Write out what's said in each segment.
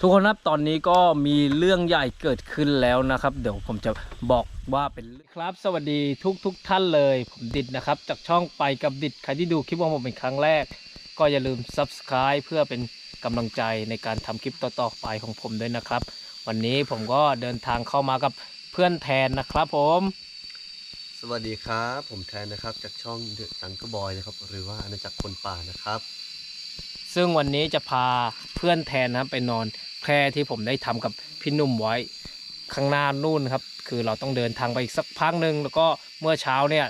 ทุกคนครับตอนนี้ก็มีเรื่องใหญ่เกิดขึ้นแล้วนะครับ เดี๋ยวผมจะบอกว่าเป็นครับ สวัสดีทุกทุกท่านเลย ผมดิดนะครับ จากช่องไปกับดิดใครที่ดูคลิปของผมเป็นครั้งแรก ก็อย่าลืม subscribe เพื่อเป็นกำลังใจในการทำคลิปต่อๆไปของผมด้วยนะครับ วันนี้ผมก็เดินทางเข้ามากับเพื่อนแทนนะครับผม สวัสดีครับ ผมแทนนะครับจากช่องเดอะตังก็บอยนะครับ หรือว่าอาณาจักรคนป่านะครับ ซึ่งวันนี้จะพาเพื่อนแทนนะครับไปนอน แคร่ที่ผมได้ทำกับพี่นุ่มไว้ข้างหน้านู่นครับ คือเราต้องเดินทางไปอีกสักพักหนึ่งแล้วก็เมื่อเช้าเนี่ย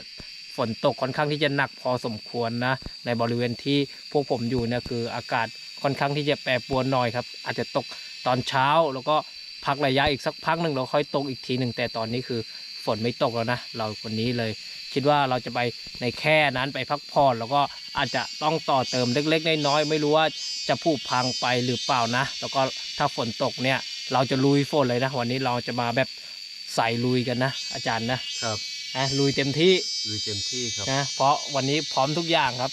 ฝนตกค่อนข้างที่จะหนักพอสมควรนะ ในบริเวณที่พวกผมอยู่เนี่ยคืออากาศค่อนข้างที่จะแปรปรวนหน่อยครับ อาจจะตกตอนเช้าแล้วก็พักระยะอีกสักพักหนึ่งแล้วค่อยตกอีกทีหนึ่งแต่ตอนนี้คือฝนไม่ตกแล้วนะ เราวันนี้เลย คิดว่าเราจะไปในแค่นั้นไปพักผ่อนแล้วก็ อาจจะต้องต่อเติมเล็กๆน้อยๆไม่รู้ว่าจะผุพังไปหรือเปล่านะ แล้วก็ถ้าฝนตกเนี่ย เราจะลุยฝนเลยนะ วันนี้เราจะมาแบบใส่ลุยกันนะ อาจารย์นะครับนะลุยเต็มที่ลุยเต็มที่ครับนะเพราะวันนี้พร้อมทุกอย่างครับ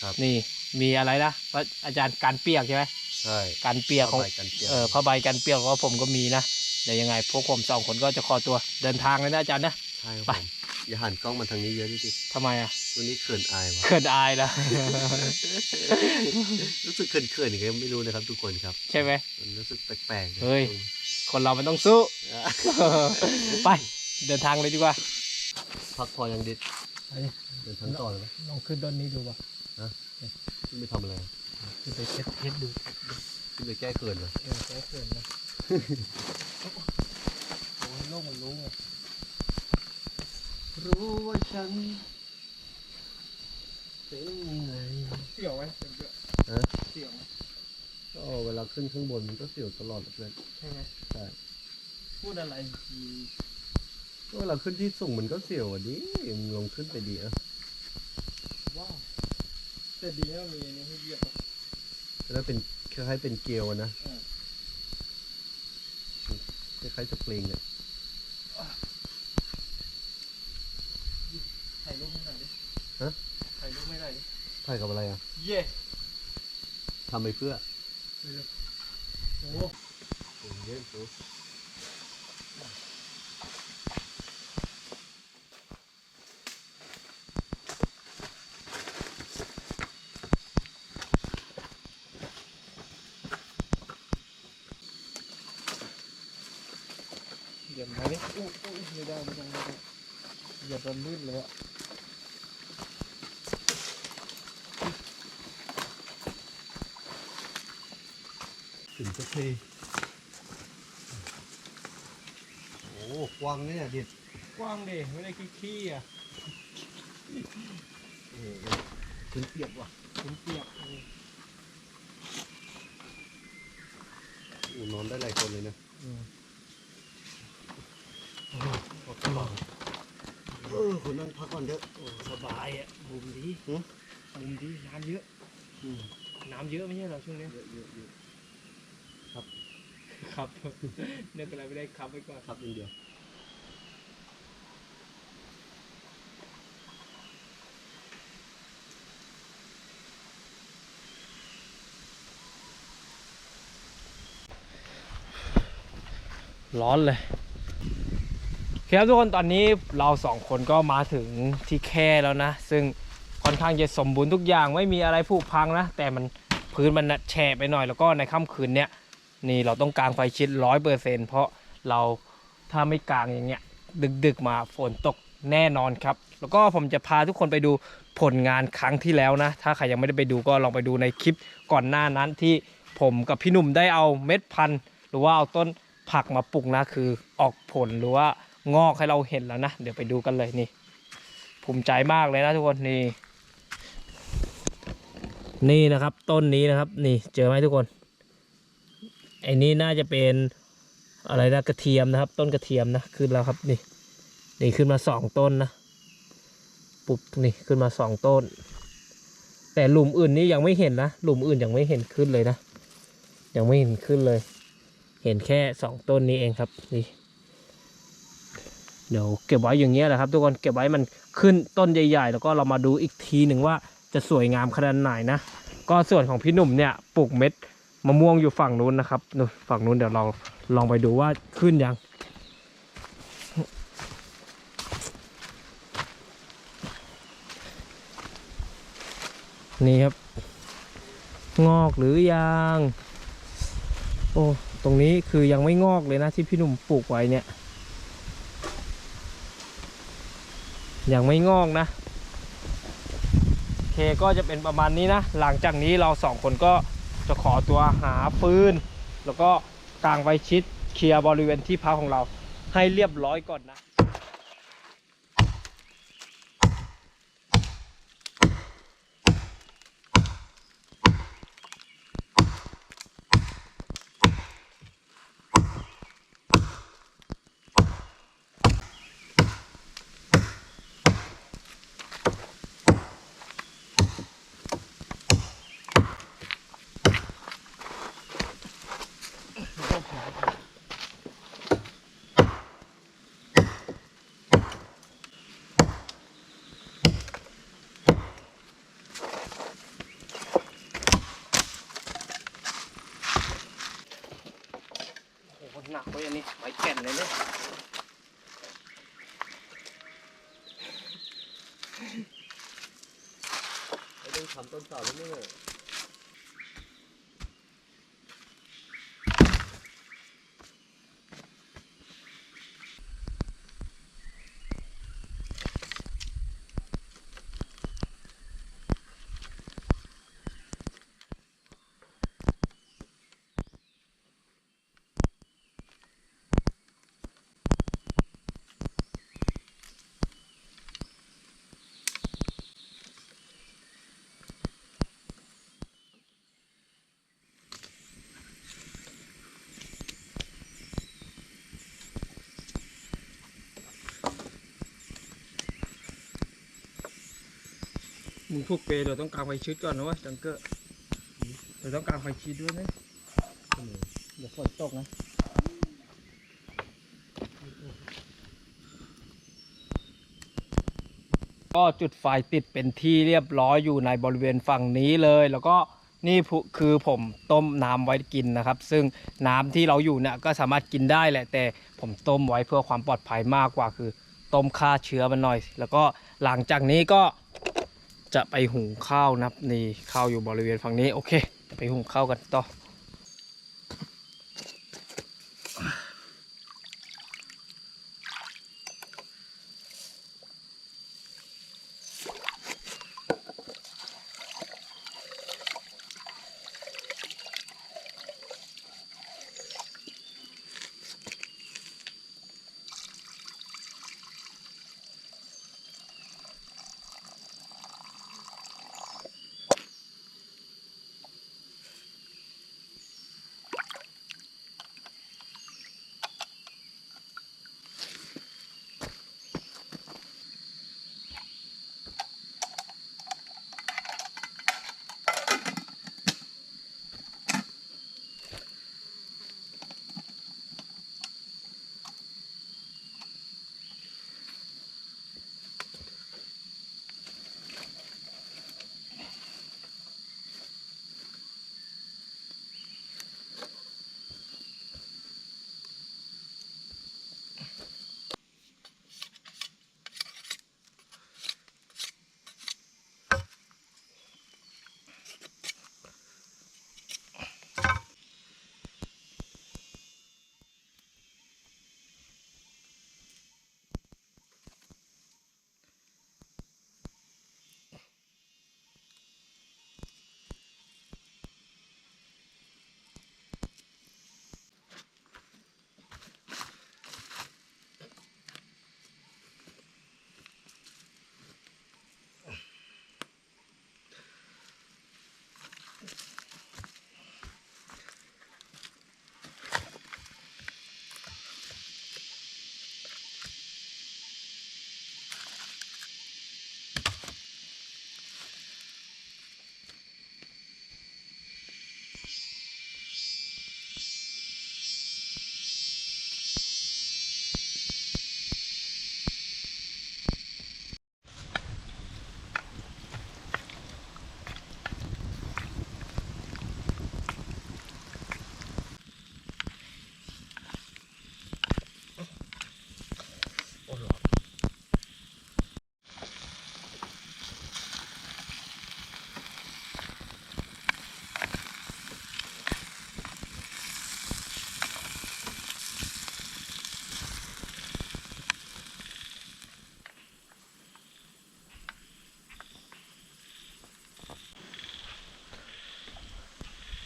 ครับนี่มีอะไรนะว่าอาจารย์การเปียกใช่ไหมใช่การเปียกของผ้าใบกันเปียกเออผ้าใบกันเปียกของผมก็มีนะเดี๋ยวยังไงพวกผมสองคนก็จะขอตัวเดินทางเลยนะอาจารย์นะใช่ครับไปผมอย่าหันกล้องมาทางนี้เยอะดิดิทำไมอะ วันนี้เขินอายวะเขินอายนะ รู้สึกเขินเขินๆยังไงไม่รู้นะครับทุกคนครับใช่ไหมมันรู้สึกแปลกๆนะเฮ้ย คนเรามันต้องสู้ ไป เดินทางเลยดีกว่า พักพอยังดิดเดินทางต่อเลยไหมลองขึ้นต้นนี้ดูป่ะขึ้นไปทำอะไรขึ้นไปเช็ดเทสดูขึ้นไปแก้เขินเหรอเออแก้เขินนะโอ้ยโลกมันรู้ไงรู้ว่าฉัน เป็นยังไงเสี่ยวไหมฮะเสี่ยวไหมก็เวลาขึ้นข้างบนมันก็เสียวตลอดเลยเพื่อนใช่ไหมใช่พูดอะไรดีก็เวลาขึ้นที่สูงมันก็เสียวอะดิมึงลงขึ้นไปดีอะว้าวแต่ดีนะมีอันนี้ให้เหยียบอะแล้วเป็นคล้ายๆเป็นเกลียวอะนะเออคล้ายๆสปริงอะ ถ่ายรูปให้หน่อยดิ ฮะ ถ่ายรูปให้หน่ อยดิถ่ายกับอะไรอะเย่ทำไปเพื่อโอ้เยอะสุดเหยียบไหมโอ้โอ้ไม่ได้ไม่ได้ไม่ได้เหยียบจนลื่นเลยอะ สักทีโอ้กว้างเนี่ยเด็ดกว้างดิไม่ได้ขี้ๆอะเออถึงเปียกว่ะผมเปียกเออโอ้นอนได้หลายคนเลยนะอืมเออคนนั่งพักก่อนเถอะโอ้สบายอะบุมดีหือบุมดีน้ำเยอะอืมน้ำเยอะไม่ใช่เหรอช่วงนี้เยอะเยอะเยอะ ครับนึกอะไรไม่ได้ครับไปก่อนครับอย่างเดียวร้อนเลยครับทุกคนตอนนี้เราสองคนก็มาถึงที่แค่แล้วนะ ซึ่งค่อนข้างจะสมบูรณ์ทุกอย่างไม่มีอะไรผุพังนะ แต่มันพื้นมันน่ะแฉะไปหน่อยแล้วก็ในค่ำคืนเนี้ย นี่เราต้องกางไฟชิดร้อยเปอร์เซ็นเพราะเราถ้าไม่กางอย่างเงี้ย ดึกๆมาฝนตกแน่นอนครับ แล้วก็ผมจะพาทุกคนไปดูผลงานครั้งที่แล้วนะ ถ้าใครยังไม่ได้ไปดูก็ลองไปดูในคลิปก่อนหน้านั้นที่ผมกับพี่หนุ่มได้เอาเม็ดพันธุ์หรือว่าเอาต้นผักมาปลูกนะคือออกผลหรือว่างอกให้เราเห็นแล้วนะ เดี๋ยวไปดูกันเลยนี่ ภูมิใจมากเลยนะทุกคนนี่ นี่นะครับต้นนี้นะครับ นี่เจอไหมทุกคน ไอ้นี่น่าจะเป็นอะไรนะกระเทียมนะครับ ต้นกระเทียมนะขึ้นแล้วครับนี่นี่ขึ้นมาสองต้นนะปุ๊บนี่ขึ้นมาสองต้น แต่หลุมอื่นนี่ยังไม่เห็นนะหลุมอื่นยังไม่เห็นขึ้นเลยนะยังไม่เห็นขึ้นเลย เห็นแค่สองต้นนี้เองครับนี่เดี๋ยวเก็บไว้อย่างเงี้ยแหละครับ ทุกคนเก็บไว้มันขึ้นต้นใหญ่ ๆ แล้วก็เรามาดูอีกทีหนึ่งว่าจะสวยงามขนาดไหนนะก็ส่วนของพี่หนุ่มเนี่ยปลูกเม็ด มะม่วงอยู่ฝั่งนู้นนะครับนู่นฝั่งนู้นเดี๋ยวเราลองไปดูว่าขึ้นยัง นี่ครับ งอกหรือยัง โอ้ตรงนี้คือยังไม่งอกเลยนะที่พี่หนุ่มปลูกไว้เนี่ย ยังไม่งอกนะโอเคก็จะเป็นประมาณนี้นะ หลังจากนี้เราสองคนก็ จะขอตัวหาฟืน แล้วก็กางไฟชิดเคลียร์บริเวณที่พักของเราให้เรียบร้อยก่อนนะ โอ้โหหนักเว้ยอันนี้ไม่นเลยเนี่ยไปดูทำต้นเสาแล้วเนี่ย มึงพวกเปย์เราต้องกางไฟชิดก่อนนะวะจังเกอร์เราต้องกางไฟชิดด้วยนะเดี๋ยวฝนตกนะก็จุดไฟติดเป็นที่เรียบร้อยอยู่ในบริเวณฝั่งนี้เลย แล้วก็นี่คือผมต้มน้ำไว้กินนะครับ ซึ่งน้ำที่เราอยู่เนี่ยก็สามารถกินได้แหละ แต่ผมต้มไว้เพื่อความปลอดภัยมากกว่าคือ ต้มฆ่าเชื้อมันหน่อย แล้วก็หลังจากนี้ก็ จะไปหุงข้าวนะครับนี่ข้าวอยู่บริเวณฝั่งนี้โอเค ไปหุงข้าวกันต่อ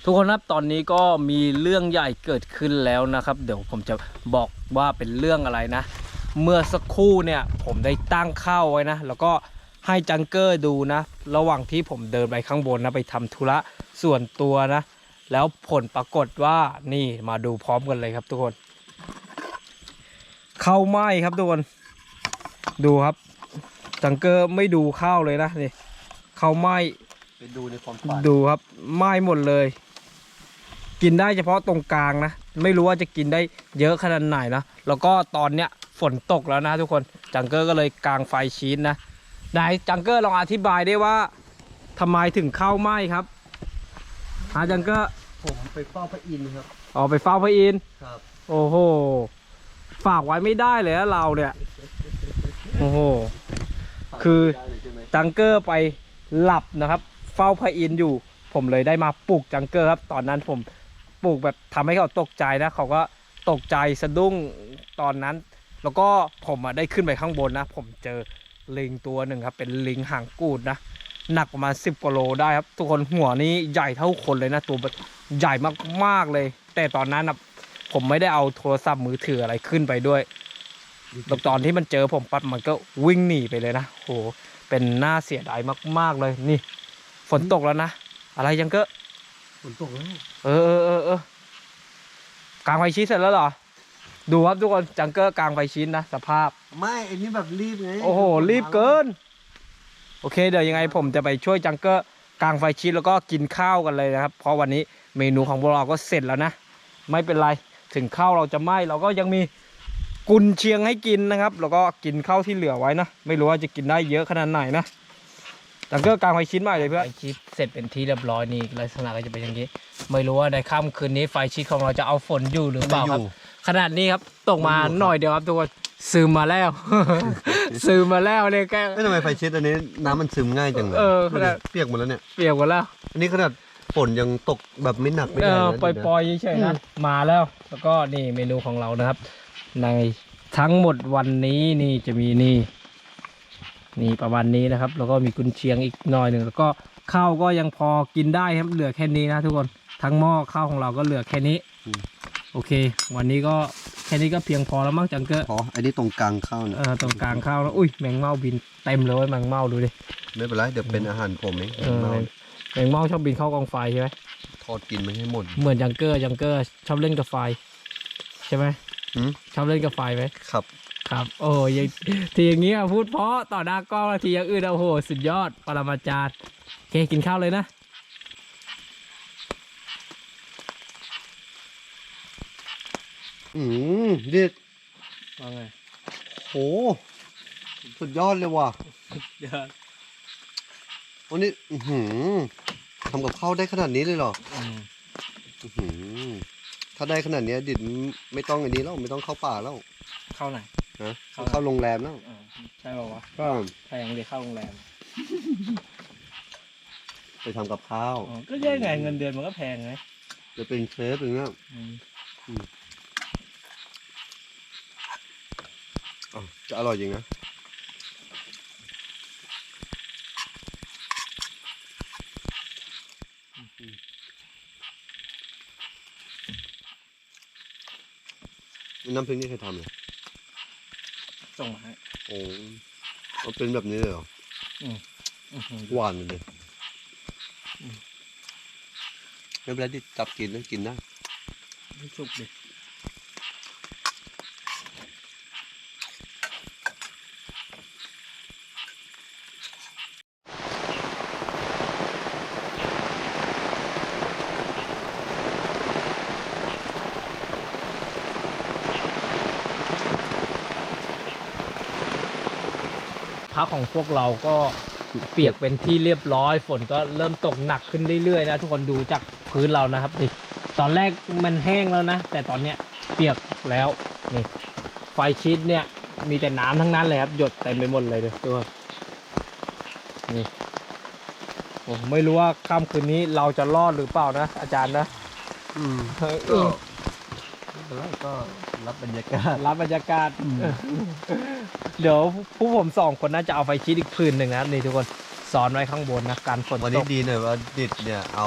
ทุกคนครับตอนนี้ก็มีเรื่องใหญ่เกิดขึ้นแล้วนะครับ เดี๋ยวผมจะบอกว่าเป็นเรื่องอะไรนะ เมื่อสักครู่เนี่ยผมได้ตั้งข้าวไว้นะ แล้วก็ให้จังเกอร์ดูนะ ระหว่างที่ผมเดินไปข้างบนนะไปทำธุระส่วนตัวนะ แล้วผลปรากฏว่านี่มาดูพร้อมกันเลยครับทุกคนข้าวไหม้ครับทุกคน ดูครับจังเกอร์ไม่ดูข้าวเลยนะนี่ข้าวไหม้ไปดูในความฝันดูครับไหม้หมดเลย กินได้เฉพาะตรงกลางนะ ไม่รู้ว่าจะกินได้เยอะขนาดไหนนะ แล้วก็ตอนเนี้ยฝนตกแล้วนะทุกคน จังเกอร์ก็เลยกางไฟชีสนะไหนจังเกอร์ลองอธิบายได้ว่าทำไมถึงข้าวไหม้ครับหาจังเกอร์ผมไปเฝ้าพระอินทร์ครับออกไปเฝ้าพระอินทร์ครับ โอ้โห ฝากไว้ไม่ได้เลยนะเราเนี่ย โอ้โห คือได้เลยใช่ไหมจังเกอร์ไปหลับนะครับ เฝ้าพระอินทร์อยู่ ผมเลยได้มาปลุกจังเกอร์ครับ ตอนนั้นผม ปลุกแบบทำให้เขาตกใจนะ เขาก็ตกใจสะดุ้งตอนนั้น แล้วก็ผมอะได้ขึ้นไปข้างบนนะ ผมเจอลิงตัวหนึ่งครับ เป็นลิงหางกูดนะหนักประมาณ10กว่าโลได้ครับ ทุกคนหัวนี้ใหญ่เท่าคนเลยนะ ตัวแบบใหญ่มากๆเลย แต่ตอนนั้นนะผมไม่ได้เอาโทรศัพท์มือถืออะไรขึ้นไปด้วยแล้วตอนที่มันเจอผมปั๊บมันก็วิ่งหนีไปเลยนะโหเป็นน่าเสียดายมาก ๆเลยนี่ ฝนตกแล้วนะ อะไรยังก็ ฝนตกแล้วเออเออเออเออกางไฟชิ้นเสร็จแล้วเหรอ ดูครับทุกคนจังเกอร์กางไฟชิ้นนะสภาพ ไม่ไอ้นี่แบบรีบไงโอ้โหรีบเกิน โอเค เดี๋ยวยังไงผมจะไปช่วยจังเกอร์กางไฟชิ้นแล้วก็กินข้าวกันเลยนะครับ เพราะวันนี้เมนูของพวกเราก็เสร็จแล้วนะ ไม่เป็นไรถึงข้าวเราจะไหม้เราก็ยังมีกุนเชียงให้กินนะครับ แล้วก็กินข้าวที่เหลือไว้นะ ไม่รู้ว่าจะกินได้เยอะขนาดไหนนะ จังเกอร์กางไฟชิ้นใหม่เลยเพื่อนไฟชิ้นเสร็จเป็นที่เรียบร้อยนี่ลักษณะก็จะเป็นอย่างนี้ ไม่รู้ว่าในค่ำคืนนี้ไฟชิ้นของเราจะเอาฝนอยู่หรือเปล่าครับ ขนาดนี้ครับตกมาหน่อยเดียวครับทุกคนซึมมาแล้ว ซึมมาแล้วเนี่ยแกไม่ทำไมไฟเช็ดอันนี้น้ำมันซึมง่ายจังเลยเออดูดิเปียกหมดแล้วเนี่ยเปียกหมดแล้ว อันนี้ขนาดฝนยังตกแบบไม่หนักไม่เอใหญ่อนะปล่อยปล่อยๆเฉยๆนะมาแล้ว แล้วก็นี่เมนูของเรานะครับ ในทั้งหมดวันนี้นี่จะมีนี่ นี่ประมาณนี้นะครับ แล้วก็มีกุนเชียงอีกหน่อยหนึ่งแล้วก็ข้าวก็ยังพอกินได้ครับเหลือแค่นี้นะทุกคนทั้งหม้อข้าวของเราก็เหลือแค่นี้โอเค วันนี้ก็แค่นี้ก็เพียงพอแล้วมั้งจังเกอร์อ๋อไอ้นี่ตรงกลางข้าวเนี่ยเออตรงกลางข้าวแล้วอุ้ยแมงเม่าบินเต็มเลยเว้ยแมงเม่าดูดิไม่เป็นไรเดี๋ยวเป็นอาหารผมเองเออแมงเม่าชอบบินเข้ากองไฟใช่ไหมทอดกินไม่ให้หมด เหมือนยังเกอร์ยังเกอร์ชอบเล่นกับไฟใช่ไหมหืม ชอบเล่นกับไฟไหมครับ ครับ โอ้ยงทีอย่างเงี้ยพูดเพราะต่อหน้ากล้องแล้วทีอย่างอื่นอะโอ้โหสุดยอดปรมาจารย์โอเคกินข้าวเลยนะ อืมเด็ดว่าไงโห สุดยอดเลยว่ะเดี๋ยววันนี้ อื้อหือทำกับข้าวได้ขนาดนี้เลยเหรออื้อหือถ้าได้ขนาดเนี้ยดิดไม่ต้องอันนี้แล้วไม่ต้องเข้าป่าแล้ว เข้าไหนนะ เข้าเข้าโรงแรมแล้วใช่ป่าวะก็แพงเลยเข้าโรงแรมไปทำกับข้าวก็ยังไงเงินเดือนมันก็แพงไงจะเป็นเชฟอย่างเงี้ยอ้าวจะอร่อยจริงนะน้ำพริกนี่ใครทำเนี่ย ส่งมาให้โอ้มันเป็นแบบนี้เลยเหรออื้อหือหวานเลยไม่เป็นไรที่จับกินนะกินได้ไม่สุกดิ ของพวกเราก็เปียกเป็นที่เรียบร้อย ฝนก็เริ่มตกหนักขึ้นเรื่อยๆนะทุกคนดูจากพื้นเรานะครับนี่ตอนแรกมันแห้งแล้วนะ แต่ตอนเนี้ยเปียกแล้วนี่ไฟชีตเนี่ยมีแต่น้ำทั้งนั้นเลยครับ หยดเต็มไปหมดเลยเลยตัวนี่ผมไม่รู้ว่าค่ำคืนนี้เราจะรอดหรือเปล่านะ อาจารย์นะ อืมเออก็แล้วก็รับบรรยากาศ รับบรรยากาศ เดี๋ยวผู้ผมสองคนน่าจะเอาไฟชีตอีกพื้นหนึ่งนะครับนี่ทุกคนซ้อนไว้ข้างบนนะการฝนวันตนี้กดีหน่อยว่าดิดเนี่ยเอา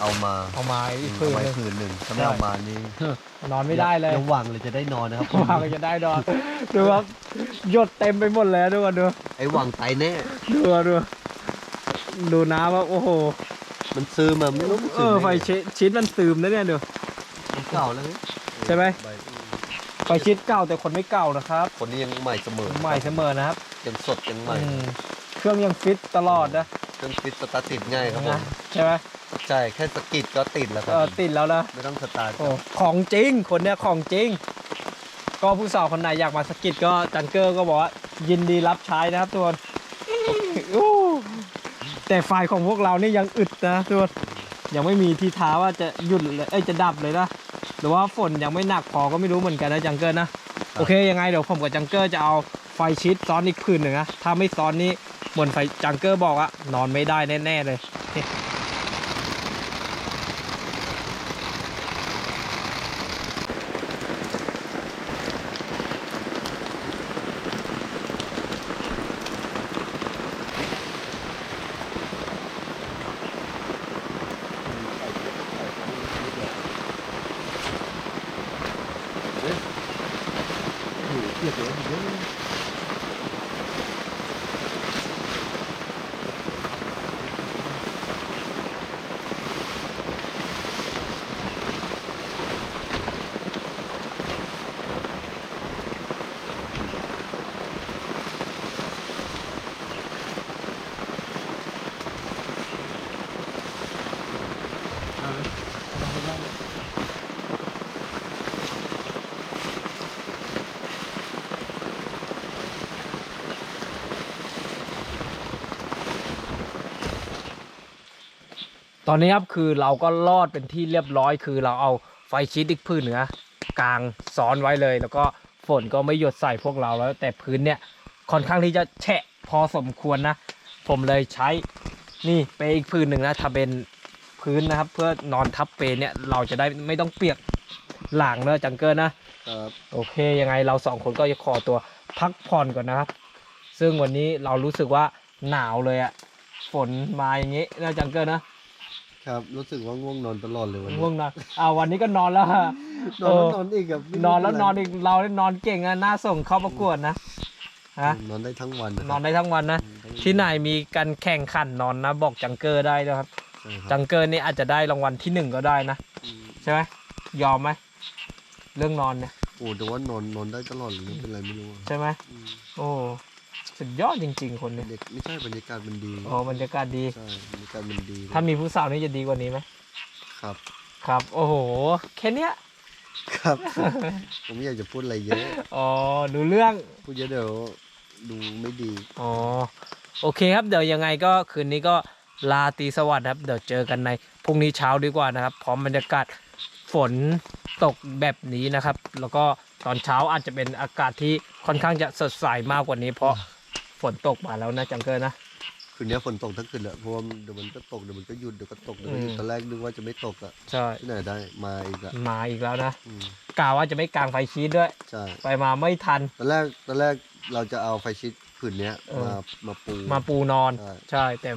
เอามาเอามาอีกเอาคืนไว้หนึงคืนหนึ่งถ้าไม่เอามานี่นอนไม่ได้เลยยังหวังเลยจะได้นอนนะครับว่าก็จะได้นอนดูครับหยดเต็มไปหมดเลยดูกันดูไอ้หวังตายแน่ ดูดูดูน้ำว่าโอ้โหมันซื้อมาไม่รู้มันเอซื้อด้ไฟงชิดชิดมันซึมนะเนี่ยดูมันเก่าแล้วใช่ไหม ใบ ไฟชิดเก่าแต่คนไม่เก่านะครับคนนี้ยังใหม่เสมอใหม่เสมอนะครับยังสดยังใหม่อืมเครื่องยังฟิตตลอดนะเครื่องฟิตสตาร์ทติดง่ายครับผนะมใช่ไหมใช่แค่สกิดก็ติดแล้วคเอรับอติดแล้วนะ ไม่ต้องสตาร์ทโอ้ของจริง คนเนี้ยของจริง ก็ผู้สาวคนไหนอยากมาสกิดก็จังเกอร์ก็บอกว่ายินดีรับใช้นะครับทุกคนโอ้แต่ไฟของพวกเรานี่ยังอึดนะทุกคนยังไม่มีทีท้าว่าจะหยุดเลยเอ้ยจะดับเลยนะห รือว่าฝนยังไม่หนักพอก็ไม่รู้เหมือนกันนะจังเกอร์นะโอเคยังไงเดี๋ยวผมกับจังเกอร์จะเอาไฟชิดซ้อนอีกคืนหนึ่งนะถ้าไม่ซ้อนนี้บนไฟจังเกอร์บอกอะนอนไม่ได้แน่ๆเลย ตอนนี้ครับคือเราก็รอดเป็นที่เรียบร้อย คือเราเอาไฟชิดอีกพื้นเหนือกลางซ้อนไว้เลย แล้วก็ฝนก็ไม่หยดใส่พวกเราแล้ว แต่พื้นเนี่ยค่อนข้างที่จะแฉะพอสมควรนะ ผมเลยใช้นี่เปรย์อีกพื้นหนึ่งนะทำเป็นพื้นนะครับ เพื่อนอนทับเปรย์เนี่ยเราจะได้ไม่ต้องเปียกหลังเนอะจังเกิลนะครับโอเคยังไงเราสองคนก็จะขอตัวพักผ่อนก่อนนะครับ ซึ่งวันนี้เรารู้สึกว่าหนาวเลยอะฝนมาอย่างงี้นะจังเกิลนะ ครับ รู้สึกว่าง่วงนอนตลอดเลยวันนี้ง่วงนอนอ่าวันนี้ก็นอนแล้วฮะนอนแล้วเออนอนอีกครับไม่รู้นอนแล้วเป็นอนไรอีกเราได้นอนเก่งอะน่าส่งเข้าประกวดนะฮะนอนได้ทั้งวันนะนอนได้ทั้งวันนะที่ไหนมีการแข่งขันนอนนะ บอกจังเกอร์ได้นะครับใช่ครับจังเกอร์นี่อาจจะได้รางวัลที่หนึ่งก็ได้นะอืมใช่ไหมยอมไหมเรื่องนอนเนี่ยโอ้แต่ว่านอนนอนได้ตลอดเลยไม่เป็นไรไม่รู้อะใช่ไหมอืมโอ้ สุดยอดจริง ๆ คนเนี่ยเด็กไม่ใช่บรรยากาศมันดีโอ้บรรยากาศดี ใช่บรรยากาศมันดีถ้ามีผู้สาวนี่จะดีกว่านี้ไหมครับ ครับ โอ้โห แค่เนี้ย ครับ ผมไม่อยากจะพูดอะไรเยอะ อ๋อ ดูเรื่อง พูดเยอะเดี๋ยวดูไม่ดี อ๋อ โอเคครับ เดี๋ยวยังไงก็คืนนี้ก็ลาตรีสวัสดิ์ครับ เดี๋ยวเจอกันในพรุ่งนี้เช้าดีกว่านะครับ พร้อมบรรยากาศฝนตกแบบนี้นะครับ แล้วก็ตอนเช้าอาจจะเป็นอากาศที่ค่อนข้างจะสดใสมากกว่านี้เพราะ ฝนตกมาแล้วนะจังเกิลนะคืนนี้ฝนตกทั้งคืนแหละเพราะว่าเดี๋ยวมันก็ตกเดี๋ยวมันก็หยุดเดี๋ยวก็ตกเดี๋ยวก็หยุดอืมตอนแรกนึกว่าจะไม่ตกอะใช่ที่ไหนได้มาอีกอะมาอีกแล้วนะอืมกล่าวว่าจะไม่กางไฟชีสด้วย ใช่ไปมาไม่ทัน ตอนแรกตอนแรกเราจะเอาไฟชิดผืนเนี้ยเออ มามาปู มาปูนอน ใช่ ใช่แต่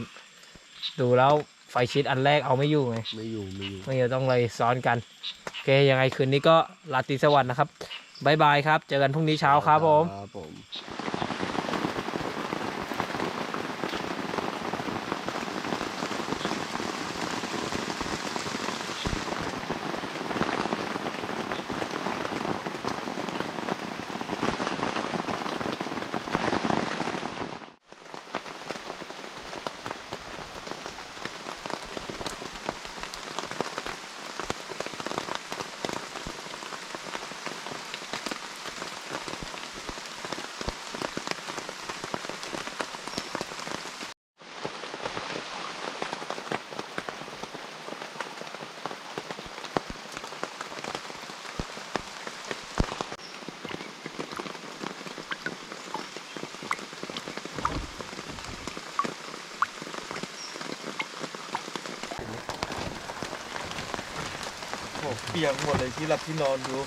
ดูแล้วไฟชีสอันแรกเอาไม่อยู่ไง ไม่อยู่ไม่อยู่ ไม่ต้องเลยซ้อนกันโอเคยังไงคืนนี้ก็ลาตรีสวัสดิ์นะครับบายบายครับ เจอกันพรุ่งนี้เช้าครับผม ครับผม ปียกหมดเลยที่หลับที่นอนดู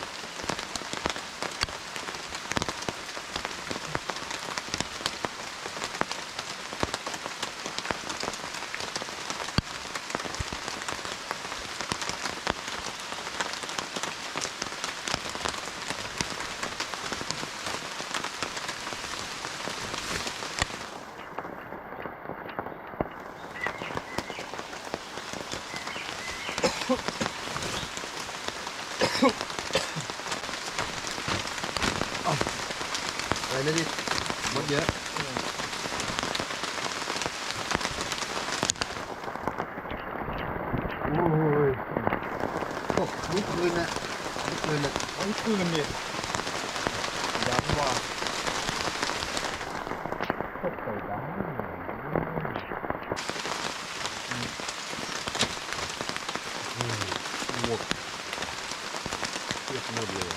อะไรนะดิมดเยอะโอ้ยตกลุกคืนนะลุกคืนนะ โอ้ยคืนนี่ย้ำว่า ตกใจจังหมดเปียกหมดเลย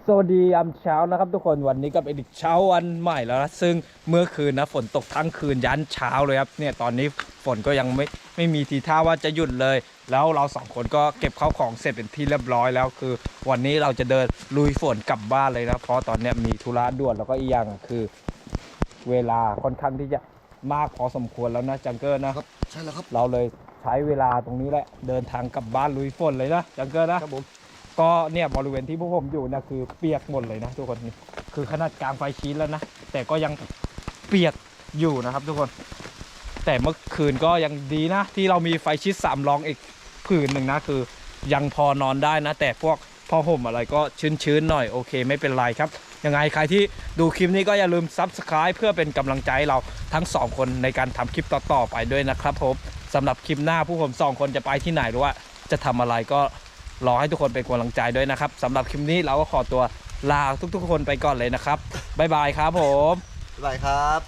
ส วัสดียามเช้านะครับทุกคนวันนี้ก็เป็นอีกเช้าวันใหม่แล้วนะซึ่งเมื่อคืนนะฝนตกทั้งคืนยันเช้าเลยครับเนี่ยตอนนี้ฝนก็ยังไม่ไม่มีทีท่าว่าจะหยุดเลย แล้วเราสองคนก็เก็บข้าวของเสร็จเป็นที่เรียบร้อยแล้วคือ วันนี้เราจะเดินลุยฝนกลับบ้านเลยนะเพราะตอนเนี้ยมีธุระด่วนแล้วก็อีกอย่างคือ เวลาค่อนข้างที่จะมากพอสมควรแล้วนะจังเกอร์นะครับใช่แล้วครับเราเลยใช้เวลาตรงนี้แหละเดินทางกลับบ้านลุยฝนเลยนะจังเกอร์นะครับผม ก็เนี่ยบริเวณที่พวกผมอยู่นะคือเปียกหมดเลยนะทุกคนคือขนาดกลางไฟชี้แล้วนะแต่ก็ยังเปียกอยู่นะครับทุกคน แต่เมื่อคืนก็ยังดีนะ ที่เรามีไฟชิดสามรองอีกผืนหนึ่งนะคือ ยังพอนอนได้นะ แต่พวกผ้าห่มอะไรก็ชื้นๆหน่อยโอเค ไม่เป็นไรครับยังไงใครที่ดูคลิปนี้ก็อย่าลืม Subscribe เพื่อเป็นกำลังใจให้เราทั้งสองคนในการทำคลิปต่อๆไปด้วยนะครับผมสำหรับคลิปหน้าผู้ผมสองคนจะไปที่ไหนหรือว่าจะทำอะไรก็ รอให้ทุกคนเป็นกำลังใจด้วยนะครับสำหรับคลิปนี้เราก็ขอตัวลาทุกๆ คนไปก่อนเลยนะครับบ๊ายบายครับผม บ๊ายบายครับ